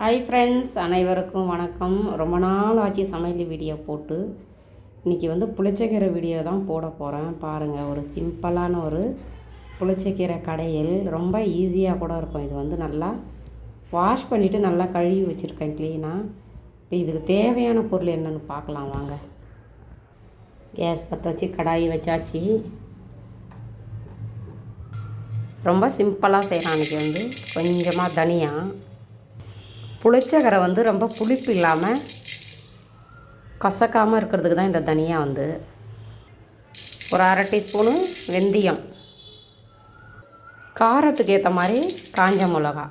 Hi friends அனைவருக்கும் வணக்கம். ரொம்ப நாள் ஆச்சு சமையல் வீடியோ போட்டு. இன்றைக்கி வந்து புளிச்சக்கீரை வீடியோ தான் போட போகிறேன் பாருங்கள் ஒரு சிம்பிளான ஒரு புளிச்சக்கீரை கடையில். ரொம்ப ஈஸியாக கூட இருக்கும். இது வந்து நல்லா வாஷ் பண்ணிவிட்டு நல்லா கழுவி வச்சுருக்கேன் க்ளீனாக இப்போ இதுக்கு தேவையான பொருள் என்னென்னு பார்க்கலாம் வாங்க. கேஸ் பற்ற வச்சு கடாயி வச்சாச்சு. ரொம்ப சிம்பிளாக செய்யலாம் அன்றைக்கி வந்து. கொஞ்சமாக தனியாக புளிச்சக்கரை வந்து ரொம்ப புளிப்பு இல்லாமல் கசக்காமல் இருக்கிறதுக்கு தான் இந்த தனியா வந்து. ஒரு அரை டீஸ்பூனு வெந்தயம். காரத்துக்கு ஏற்ற மாதிரி காஞ்ச மிளகா.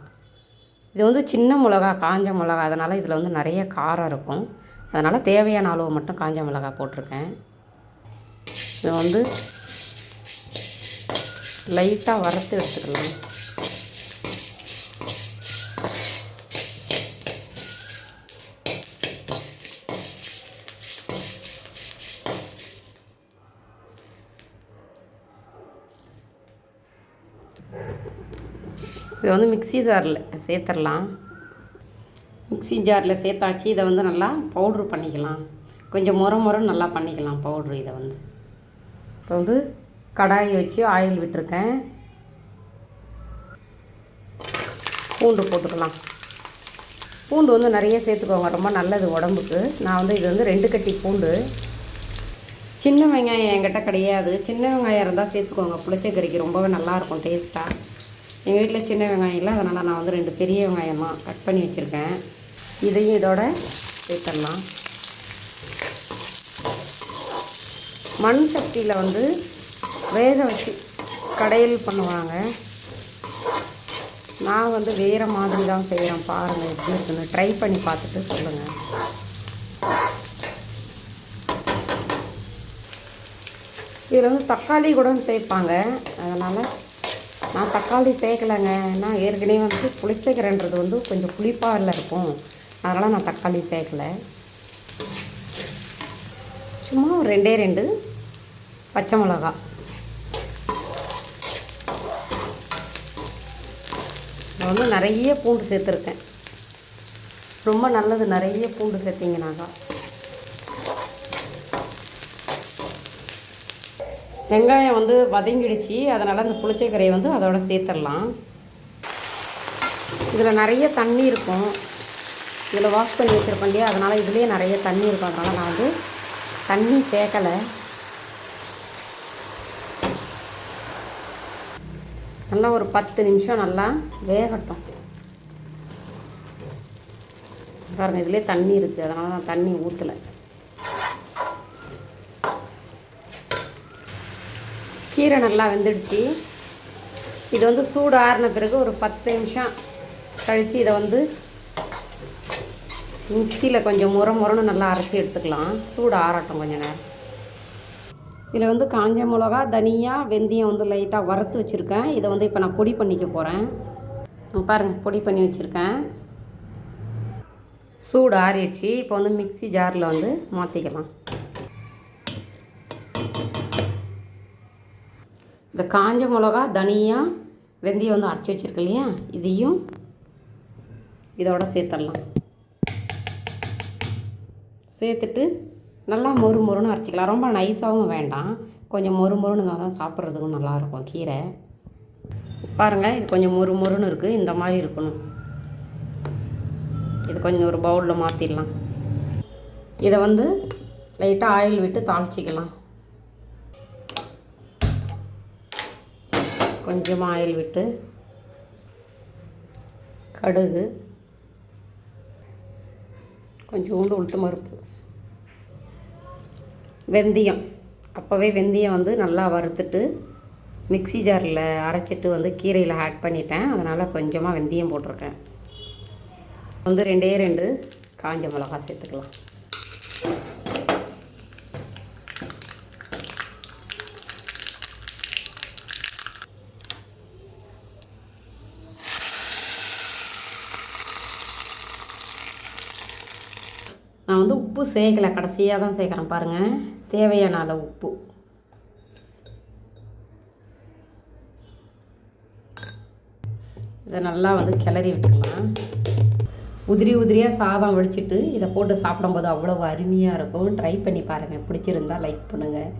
இது வந்து சின்ன மிளகா காஞ்ச மிளகா. அதனால் இதில் வந்து நிறைய காரம் இருக்கும். அதனால் தேவையான அளவு மட்டும் காஞ்ச மிளகா போட்டிருக்கேன். இதை வந்து லைட்டாக வறுத்து எடுத்துக்கலாம். இதை வந்து மிக்ஸி ஜாரில் சேர்த்துடலாம். மிக்ஸி ஜாரில் சேர்த்தாச்சு. இதை வந்து நல்லா பவுட்ரு பண்ணிக்கலாம். கொஞ்சம் முறை முறை நல்லா பண்ணிக்கலாம் பவுட்ரு இதை வந்து. இப்போ வந்து கடாயை வச்சு ஆயில் விட்டுருக்கேன். பூண்டு போட்டுக்கலாம். பூண்டு வந்து நிறைய சேர்த்துக்கோங்க. ரொம்ப நல்லது உடம்புக்கு. நான் வந்து இது வந்து ரெண்டு கட்டி பூண்டு. சின்ன வெங்காயம் என்கிட்ட கிடையாது. சின்ன வெங்காயம் இருந்தால் சேர்த்துக்கோங்க. புளிச்சக்கறிக்கு ரொம்பவே நல்லாயிருக்கும் டேஸ்ட்டாக எங்கள் வீட்டில் சின்ன வெங்காயம் இல்லை அதனால் நான் வந்து ரெண்டு பெரிய வெங்காயமாக கட் பண்ணி வச்சுருக்கேன். இதையும் இதோட சேர்த்துடலாம். மண் சட்டியில் வந்து வேக வச்சு கடையில் பண்ணுவாங்க. நான் வந்து வேறு மாதிரி தான் செய்கிறேன் பாருங்கள் எப்படி இருக்குன்னு ட்ரை பண்ணி பார்த்துட்டு சொல்லுங்கள் இதில் வந்து தக்காளி கூட சேர்ப்பாங்க. அதனால் நான் தக்காளி சேர்க்கலைங்க. ஏன்னா ஏற்கனவே வந்து புளிச்சக்கரைன்றது வந்து கொஞ்சம் புளிப்பாக இருக்கும். அதனால் நான் தக்காளி சேர்க்கலை. சும்மா ஒரு ரெண்டே ரெண்டு பச்சை மிளகா. நான் வந்து நிறைய பூண்டு சேர்த்துருக்கேன். ரொம்ப நல்லது நிறைய பூண்டு சேர்த்திங்கனாக்கா வெங்காயம் வந்து வதங்கிடுச்சு. அதனால் அந்த புளிச்சக்கரையை வந்து அதோட சேர்த்துடலாம். இதில் நிறைய தண்ணி இருக்கும். இதில் வாஷ் பண்ணி வச்சுருப்போம் இல்லையா? அதனால் இதுலேயே நிறைய தண்ணி இருக்கும். அதனால் நான் வந்து தண்ணி சேர்க்கலை. நல்லா ஒரு பத்து நிமிஷம் நல்லா வேகட்டும். பாருங்கள் இதிலே தண்ணி இருக்குது அதனால் நான் தண்ணி ஊற்றலை கீரை நல்லா வெந்துடுச்சு. இது வந்து சூடு ஆறின பிறகு ஒரு பத்து நிமிஷம் கழித்து இதை வந்து மிக்சியில் கொஞ்சம் முற முறன்னு நல்லா அரைச்சி எடுத்துக்கலாம். சூடு ஆறட்டும் கொஞ்சம் நேரம். இதில் வந்து காஞ்ச மிளகா தனியா வெந்தயம் வந்து லைட்டாக வறுத்து வச்சுருக்கேன். இதை வந்து இப்போ நான் பொடி பண்ணிக்க போகிறேன் பாருங்கள் பொடி பண்ணி வச்சுருக்கேன். சூடு ஆறிடுச்சு. இப்போ வந்து மிக்சி ஜாரில் வந்து மாற்றிக்கலாம் இந்த காஞ்ச மிளகா தனியாக வெந்தயம் வந்து அரைச்சி வச்சுருக்கு இல்லையா? இதையும் இதோட சேர்த்துடலாம். சேர்த்துட்டு நல்லா மொறு மொறுன்னு அரைச்சிக்கலாம். ரொம்ப நைஸாகவும் வேண்டாம். கொஞ்சம் மொறு மொறுன்னு இருந்தால் தான் சாப்பிட்றதுக்கும் நல்லாயிருக்கும் கீரை. பாருங்கள் இது கொஞ்சம் மொறு மொறுன்னு இருக்குது இந்த மாதிரி இருக்கணும். இது கொஞ்சம் ஒரு பவுலில் மாற்றிடலாம் இதை வந்து லைட்டாக ஆயில் விட்டு தாளிச்சிக்கலாம். கொஞ்சமாக ஆயில் விட்டு கடுகு கொஞ்சோண்டு உளுத்து பருப்பு வெந்தயம். அப்போவே வெந்தயம் வந்து நல்லா வறுத்துட்டு மிக்சி ஜாரில் அரைச்சிட்டு வந்து கீரையில் ஆட் பண்ணிட்டேன். அதனால் கொஞ்சமாக வெந்தயம் போட்டிருக்கேன். வந்து ரெண்டே ரெண்டு காஞ்ச மிளகா சேர்த்துக்கலாம். நான் வந்து உப்பு சேர்க்கலை. கடைசியாக தான் சேர்க்குறேன் பாருங்கள் தேவையான அளவு உப்பு. இதை நல்லா வந்து கிளறி விட்டுக்கலாம். உதிரி உதிரியாக சாதம் வடிச்சிட்டு இதை போட்டு சாப்பிடும்போது அவ்வளோ அருமையாக இருக்கும். ட்ரை பண்ணி பாருங்கள் பிடிச்சிருந்தா லைக் பண்ணுங்கள்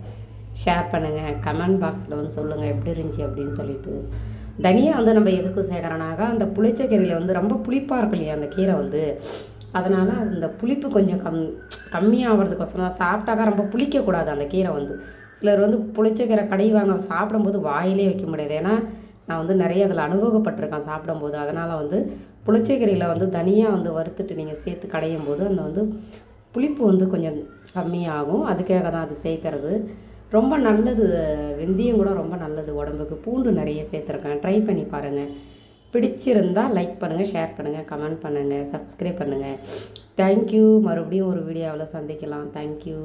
ஷேர் பண்ணுங்கள் கமெண்ட் பாக்ஸில் வந்து சொல்லுங்கள் எப்படி இருந்துச்சு அப்படின்னு சொல்லிட்டு. தனியாக வந்து நம்ம எதுக்கு சேர்க்குறோனாக்கா அந்த புளிச்ச கீரையில் வந்து ரொம்ப புளிப்பாக இருக்கும் இல்லையா அந்த கீரை வந்து. அதனால் அந்த புளிப்பு கொஞ்சம் கம் கம்மியாகிறதுக்கோசரம் சாப்பிட்டாக்கா ரொம்ப புளிக்கக்கூடாது அந்த கீரை வந்து. சிலர் வந்து புளிச்ச கீரை கடை வாங்க சாப்பிடும்போது வாயிலே வைக்க முடியாது. ஏன்னா நான் வந்து நிறைய அதில் அனுபவப்பட்டிருக்கேன் சாப்பிடும்போது. அதனால் வந்து புளிச்சக்கீரையில் வந்து தனியாக வந்து வறுத்துட்டு நீங்கள் சேர்த்து கடையும் போது அந்த வந்து புளிப்பு வந்து கொஞ்சம் கம்மியாகும். அதுக்காக தான் அது சேர்க்கறது. ரொம்ப நல்லது. வெந்தயம் கூட ரொம்ப நல்லது உடம்புக்கு. பூண்டு நிறைய சேர்த்துருக்கேன். ட்ரை பண்ணி பாருங்கள் பிடிச்சிருந்தால் லைக் பண்ணுங்கள் ஷேர் பண்ணுங்கள் கமெண்ட் பண்ணுங்கள் சப்ஸ்கிரைப் பண்ணுங்கள் தேங்க்யூ மறுபடியும் ஒரு வீடியோவில் சந்திக்கலாம். தேங்க்யூ